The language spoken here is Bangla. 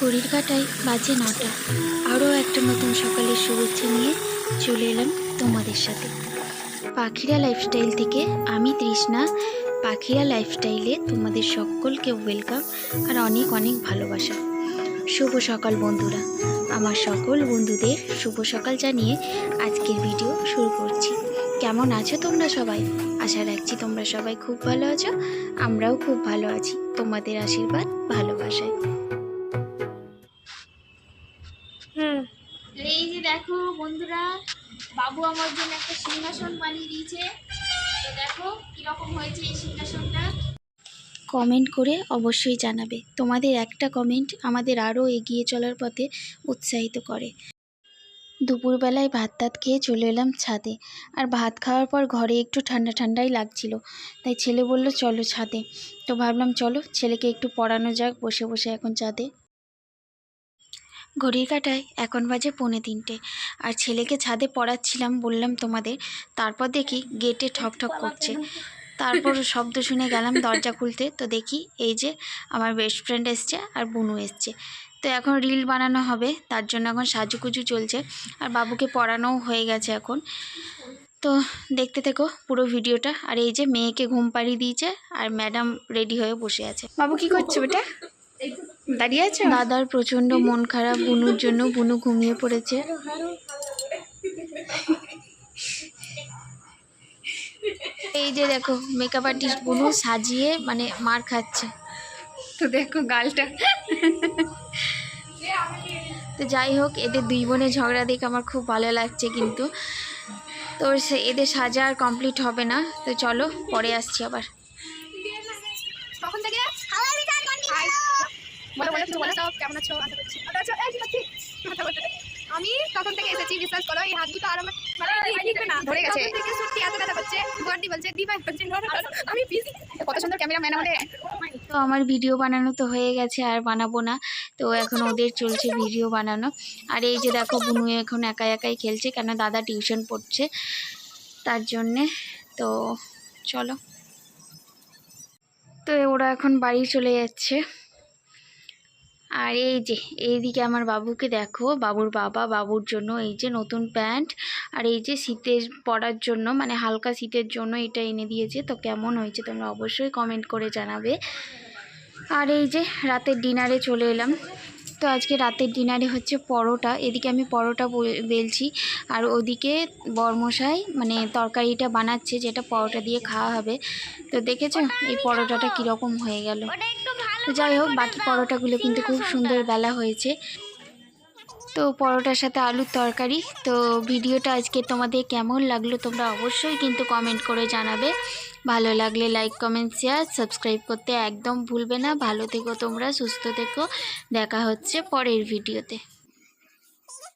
ঘড়ির কাটায় বাজে নটা। আরও একটা নতুন সকালের শুভেচ্ছা নিয়ে চলে এলাম তোমাদের সাথে। পাখিরা লাইফস্টাইল থেকে আমি তৃষ্ণা। পাখিরা লাইফস্টাইলে তোমাদের সকলকে ওয়েলকাম আর অনেক অনেক ভালোবাসা। শুভ সকাল বন্ধুরা। আমার সকল বন্ধুদের শুভ সকাল জানিয়ে আজকের ভিডিও শুরু করছি। কেমন আছো তোমরা সবাই? আশা রাখছি তোমরা সবাই খুব ভালো আছো। আমরাও খুব ভালো আছি। তোমাদের আশীর্বাদ ভালোবাসায়। এই যে দেখো বন্ধুরা, বাবু আমার জন্য একটা সিংহাসন বানিয়ে দিয়েছে। তো দেখো কীরকম হয়েছে এই সিংহাসনটা। কমেন্ট করে অবশ্যই জানাবে। তোমাদের একটা কমেন্ট আমাদের আরও এগিয়ে চলার পথে উৎসাহিত করে। দুপুরবেলায় ভাত টাত খেয়ে চলে এলাম ছাদে। আর ভাত খাওয়ার পর ঘরে একটু ঠান্ডা ঠান্ডাই লাগছিল। তাই ছেলে বলল, চলো ছাদে। তো ভাবলাম, চলো, ছেলেকে একটু পড়ানো যাক, বসে বসে এখন ছাদে। ঘড়ির কাটায়, এখন বাজে পৌনে তিনটে। আর ছেলেকে ছাদে পড়াচ্ছিলাম, বললাম তোমাদের। তারপর দেখি গেটে ঠক ঠক করছে। তারপর শব্দ শুনে গেলাম দরজা খুলতে। তো দেখি এই যে আমার বেস্ট ফ্রেন্ড এসছে আর বুনু এসছে। তো এখন রিল বানানো হবে, তার জন্য এখন সাজুকুজু চলছে। আর বাবুকে পড়ানোও হয়ে গেছে এখন। তো দেখতে থেকো পুরো ভিডিওটা। আর এই যে মেয়েকে ঘুম পাড়িয়ে দিয়েছে আর ম্যাডাম রেডি হয়ে বসে আছে। বাবু কি করছে বেটা? দাঁড়িয়ে আছো দাদার প্রচণ্ড মন খারাপ বুনুর জন্য বুনু ঘুমিয়ে পড়েছে। এই যে দেখো মেকআপ আর্টিস্ট বুনু সাজিয়ে মানে মার খাচ্ছে। তো দেখো গালটা। তো যাই হোক এদের দুই বোনের ঝগড়া দেখে আমার খুব ভালো লাগছে কিন্তু। তো এদের সাজা আর কমপ্লিট হবে না। তো চলো পরে আসছি আবার। বলো সব কেমন আছো? আশা করছি। আমি তখন থেকে এসেছি বিশ্বাস করো এই হাত দুটো আর আমার মানে না। ধরে গেছে। সত্যি এত ব্যথা করছে বডি বলছে দিবা বলছে "না, না, না, আমি বিজি কত সুন্দর ক্যামেরাম্যান আমাদের। তো আমার ভিডিও বানানো তো হয়ে গেছে আর বানাবো না। তো এখন ওদের চলছে ভিডিও বানানো। আর এই যে দেখো বুনু এখন একা একাই খেলছে কেন দাদা টিউশন পড়ছে। তার জন্যে তো চলো। তো ওরা এখন বাড়ি চলে যাচ্ছে। আর এই যে, এইদিকে আমার বাবুকে দেখো, বাবুর বাবা, বাবুর জন্য এই যে নতুন প্যান্ট, আর এই যে শীতের পরার জন্য মানে হালকা শীতের জন্য এটা এনে দিয়েছে, তো কেমন হয়েছে তোমরা অবশ্যই কমেন্ট করে জানাবে। আর এই যে রাতের ডিনারে চলে এলাম, তো আজকে রাতের ডিনারে হচ্ছে পরোটা, এদিকে আমি পরোটা বেলছি, আর ওদিকে বরমশাই মানে তরকারিটা বানাচ্ছে, যেটা পরোটা দিয়ে খাওয়া হবে, তো দেখেছ এই পরোটাটা কীরকম হয়ে গেল? তো যাই হোক, বাকি পরোটাগুলো কিন্তু খুব সুন্দর বেলা হয়েছে। তো পরোটার সাথে আলুর তরকারি। তো ভিডিওটা আজকে তোমাদের কেমন লাগল তোমরা অবশ্যই কিন্তু কমেন্ট করে জানাবে। ভালো লাগলে লাইক কমেন্ট শেয়ার সাবস্ক্রাইব করতে একদম ভুলবে না। ভালো থেকো তোমরা, সুস্থ থেকো। দেখা হচ্ছে পরের ভিডিওতে।